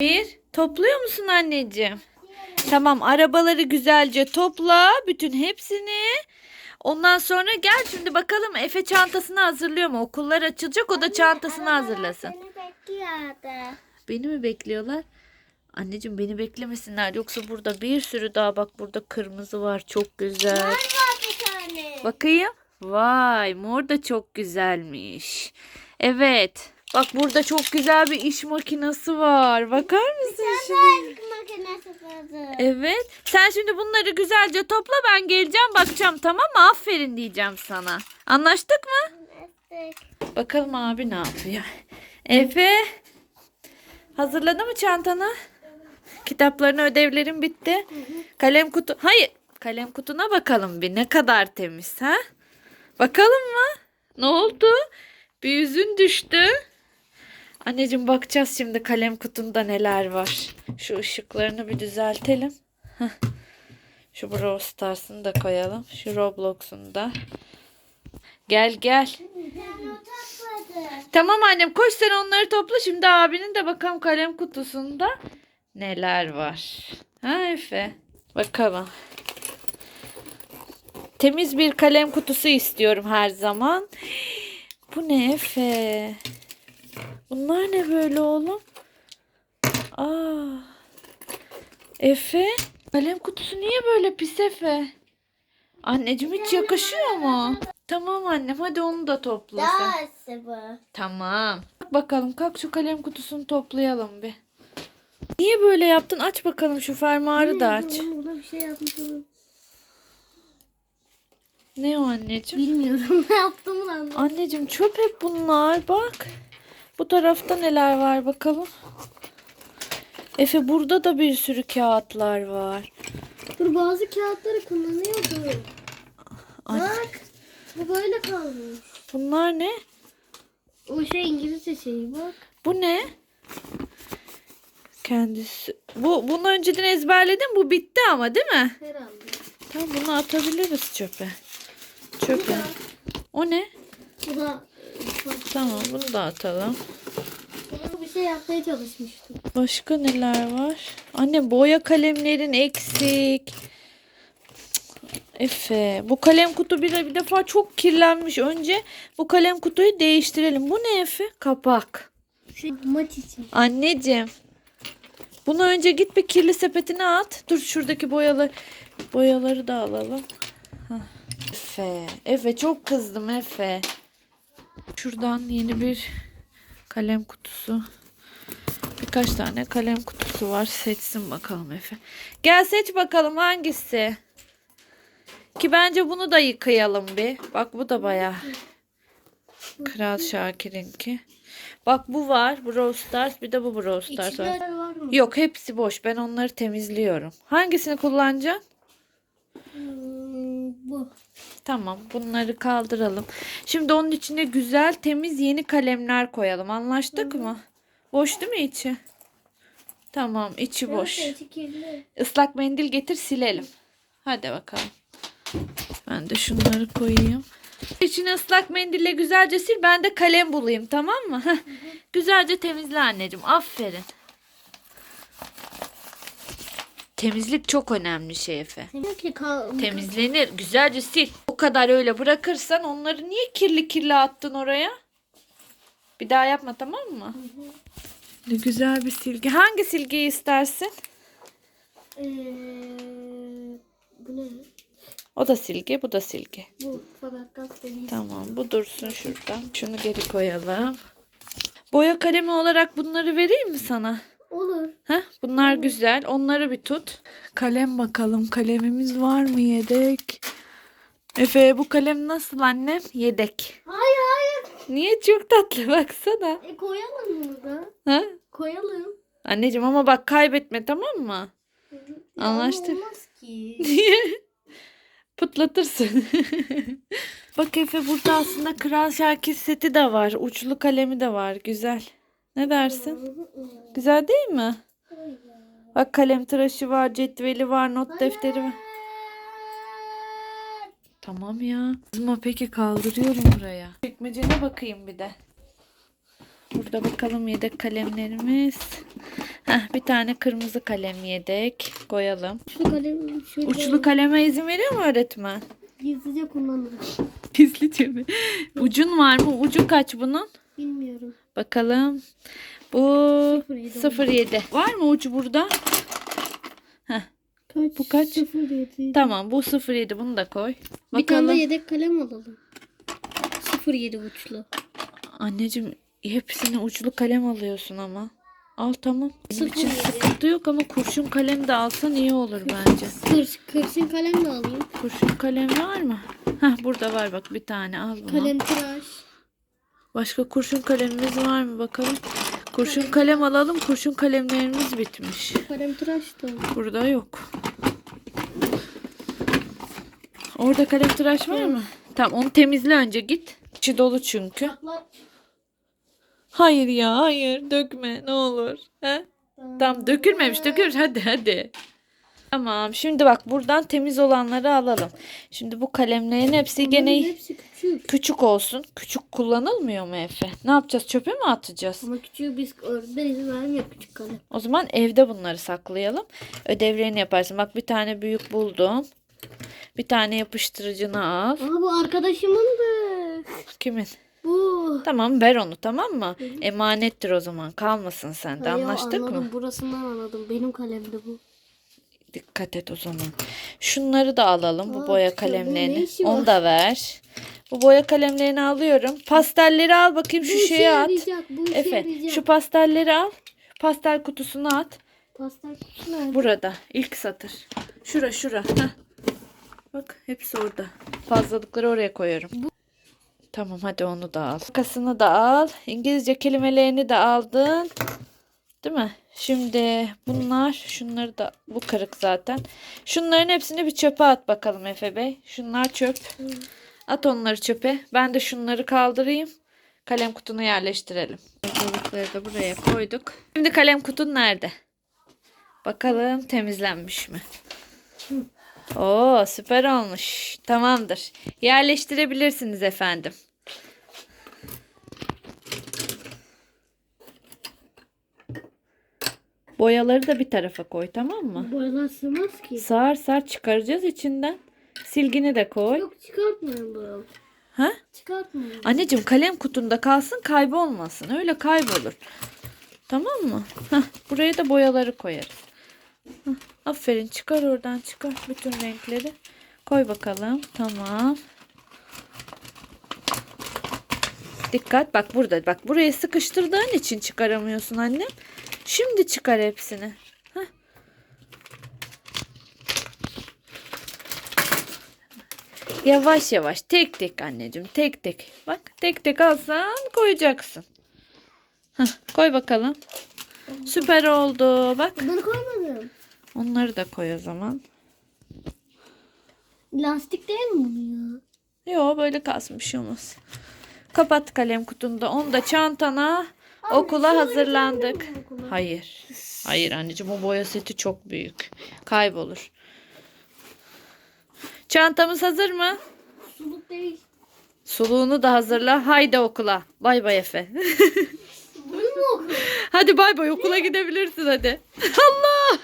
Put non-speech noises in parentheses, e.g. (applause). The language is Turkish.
Bir. Topluyor musun anneciğim? Tamam arabaları güzelce topla. Bütün hepsini. Ondan sonra gel şimdi bakalım Efe çantasını hazırlıyor mu? Okullar açılacak o da çantasını hazırlasın. Seni bekliyordu. Beni mi bekliyorlar? Anneciğim beni beklemesinler. Yoksa burada bir sürü daha bak burada kırmızı var. Çok güzel. Var bir tane. Bakayım. Vay mor da çok güzelmiş. Evet. Bak burada çok güzel bir iş makinesi var. Bakar mısın kızı. Evet. Sen şimdi bunları güzelce topla ben geleceğim bakacağım tamam mı? Aferin diyeceğim sana. Anlaştık mı? Estek. Bakalım abi ne yapıyor. Efe. Hazırladı mı çantanı? Kitapların ödevlerin bitti. Kalem kutu. Hayır. Kalem kutuna bakalım bir. Ne kadar temiz ha? Bakalım mı? Ne oldu? Bir yüzün düştü. Anneciğim bakacağız şimdi kalem kutunda neler var. Şu ışıklarını bir düzeltelim. Şu Brawl Stars'ını da koyalım. Şu Roblox'unu da. Gel gel. Tamam annem koş sen onları topla. Şimdi abinin de bakalım kalem kutusunda neler var. Ha Efe? Bakalım. Temiz bir kalem kutusu istiyorum her zaman. Bu ne Efe? Bunlar ne böyle oğlum? Aa. Efe? Kalem kutusu niye böyle pis Efe? Anneciğim hiç yakışıyor mu? Tamam annem hadi onu da topla sen. Tamam. Bak bakalım kalk şu kalem kutusunu toplayalım bir. Niye böyle yaptın? Aç bakalım şu fermuarı da aç. Bir şey. Ne o anneciğim? Bilmiyorum (laughs) ne yaptığımı da anlamadım. Anneciğim çöp hep bunlar bak. Bu tarafta neler var bakalım. Efe burada da bir sürü kağıtlar var. Dur bazı kağıtları kullanıyordum. Ay, Bak. Bu böyle kalmış. bunlar ne? O şey İngilizce şeyi bak. Bu ne? Kendisi. Bu bunu önceden ezberledin. Bu bitti ama değil mi? Herhalde. Tamam bunu atabiliriz çöpe. Çöpe. O ne? Bu da Tamam bunu da atalım. bu bir şey yapmaya çalışmıştım. Başka neler var? Anne boya kalemlerin eksik. Efe bu kalem kutu bir, bir defa çok kirlenmiş. Önce bu kalem kutuyu değiştirelim. Bu ne Efe? Kapak. Şey maç için. Anneciğim. Bunu önce git bir kirli sepetine at. Dur şuradaki boyaları boyaları da alalım. Hah. Efe. Efe çok kızdım Efe. Şuradan yeni bir kalem kutusu. Birkaç tane kalem kutusu var. Seçsin bakalım Efe. Gel seç bakalım hangisi. Ki bence bunu da yıkayalım bir. Bak bu da baya. Kral Şakir'inki. Bak bu var. Brawl Stars. Bir de bu Brawl Stars var. İçinde var mı? Yok hepsi boş. Ben onları temizliyorum. Hangisini kullanacaksın? Hmm, bu. Tamam bunları kaldıralım. Şimdi onun içine güzel temiz yeni kalemler koyalım. Anlaştık mı? Boş değil mi içi? Tamam içi boş. Evet, içi. Islak mendil getir silelim. Hadi bakalım. Ben de şunları koyayım. İçine ıslak mendille güzelce sil. Ben de kalem bulayım tamam mı? Güzelce temizle anneciğim. Aferin. Temizlik çok önemli şey Efe. Kal Temizlenir. Güzelce sil. O kadar öyle bırakırsan onları niye kirli kirli attın oraya? Bir daha yapma tamam mı? Ne güzel bir silgi. Hangi silgiyi istersin? Ee, bu ne? O da silgi, bu da silgi. Bu fakat gazeteli. Tamam, bu dursun şuradan. Şunu geri koyalım. Boya kalemi olarak bunları vereyim mi sana? Olur. Heh, bunlar güzel. Onları bir tut. Kalem bakalım. Kalemimiz var mı yedek? Efe bu kalem nasıl annem? Yedek. Hayır hayır. Niye çok tatlı (laughs) baksana. E koyalım bunu da. Ha? Koyalım. Anneciğim ama bak kaybetme tamam mı? Ya Anlaştık. Olmaz ki. (laughs) Niye? Pıtlatırsın. (laughs) bak Efe burada aslında Kral Şakir seti de var. Uçlu kalemi de var. Güzel. Ne dersin? Güzel değil mi? Bak kalem tıraşı var, cetveli var, not defteri var. Tamam ya. Kızma peki kaldırıyorum buraya. Çekmecene bakayım bir de. Burada bakalım yedek kalemlerimiz. Heh, bir tane kırmızı kalem yedek koyalım. Şu kalem şöyle Uçlu kaleme izin veriyor mu öğretmen? gizlice kullanırım. Gizlice mi? Ucun var mı? Ucu kaç bunun? Bilmiyorum. Bakalım. Bu 07. 07. Var mı ucu burada? Heh, Kaç? Bu kaç? Sıfır yedi. tamam bu 07 bunu da koy. Bir tane de Bakalım. yedek kalem alalım. 07 uçlu. Anneciğim hepsine uçlu kalem alıyorsun ama. Al tamam. Benim için 07. sıkıntı yok ama kurşun kalem de alsan iyi olur bence. Kır, kırsın kalem de alayım. Kurşun kalem var mı? Heh burada var bak bir tane al bunu. Kalem tıraş. Başka kurşun kalemimiz var mı bakalım. Kurşun kalem alalım. Kurşun kalemlerimiz bitmiş. Kalem tıraş da. Burada yok. Orada kalem tıraş var mı? Tamam onu temizle önce git. İçi dolu çünkü. Hayır ya hayır dökme ne olur. He? Tamam dökülmemiş dökülmüş hadi hadi. Tamam şimdi bak buradan temiz olanları alalım. Şimdi bu kalemlerin hepsi Bunların gene hepsi küçük. küçük olsun. Küçük kullanılmıyor mu Efe? Ne yapacağız çöpe mi atacağız? Ama küçüğü biz öğretmen izin vermiyor küçük kalem. O zaman evde bunları saklayalım. Ödevlerini yaparsın. Bak bir tane büyük buldum. Bir tane yapıştırıcını al. Aa bu arkadaşımın da. Kimin? Bu. Tamam ver onu tamam mı? Emanettir o zaman. Kalmasın sende. Anlaştık anladım. mı? Burasından anladım. Benim kalemdi bu. Dikkat et o zaman. Şunları da alalım. Bu Aa, boya ne kalemlerini. işi var? Onu da ver. Bu boya kalemlerini alıyorum. Pastelleri al bakayım Bu şu işe şeye at. yarayacak. Bu işe Efe yarayacak. şu pastelleri al. Pastel kutusuna at. Pastel kutusu nerede? Burada ilk satır. Şura şura. Heh. Bak hepsi orada. Fazlalıkları oraya koyuyorum. Tamam hadi onu da al. Kasını da al. İngilizce kelimelerini de aldın. Değil mi? Şimdi bunlar şunları da bu kırık zaten. Şunların hepsini bir çöpe at bakalım Efe Bey. Şunlar çöp. At onları çöpe. Ben de şunları kaldırayım. Kalem kutunu yerleştirelim. Balıkları da buraya koyduk. Şimdi kalem kutun nerede? Bakalım temizlenmiş mi? Oo süper olmuş. Tamamdır. Yerleştirebilirsiniz efendim. Boyaları da bir tarafa koy tamam mı? Boyalar sığmaz ki. Sar sar çıkaracağız içinden. Silgini de koy. Yok çıkartmayın bu. Ha? Çıkartmayın. Anneciğim kalem kutunda kalsın kaybolmasın. Öyle kaybolur. Tamam mı? Heh, buraya da boyaları koyarız. Heh, aferin çıkar oradan çıkar bütün renkleri. Koy bakalım. Tamam. Dikkat bak burada bak burayı sıkıştırdığın için çıkaramıyorsun annem. Şimdi çıkar hepsini. Heh. Yavaş yavaş tek tek anneciğim tek tek. Bak tek tek alsan koyacaksın. Heh, koy bakalım. Süper oldu. Bak Bunları koymadım. onları da koy o zaman. Lastik değil mi bu ya? Yo böyle kalsın bir şey olmaz. Kapat kalem kutunda. Onu da çantana okula hazırlandık. Hayır. Hayır anneciğim o boya seti çok büyük. Kaybolur. Çantamız hazır mı? Suluk değil. Suluğunu da hazırla. Haydi okula. Bay bay Efe. Bunu mu okudun? (laughs) hadi bay bay okula gidebilirsin hadi. (laughs) Allah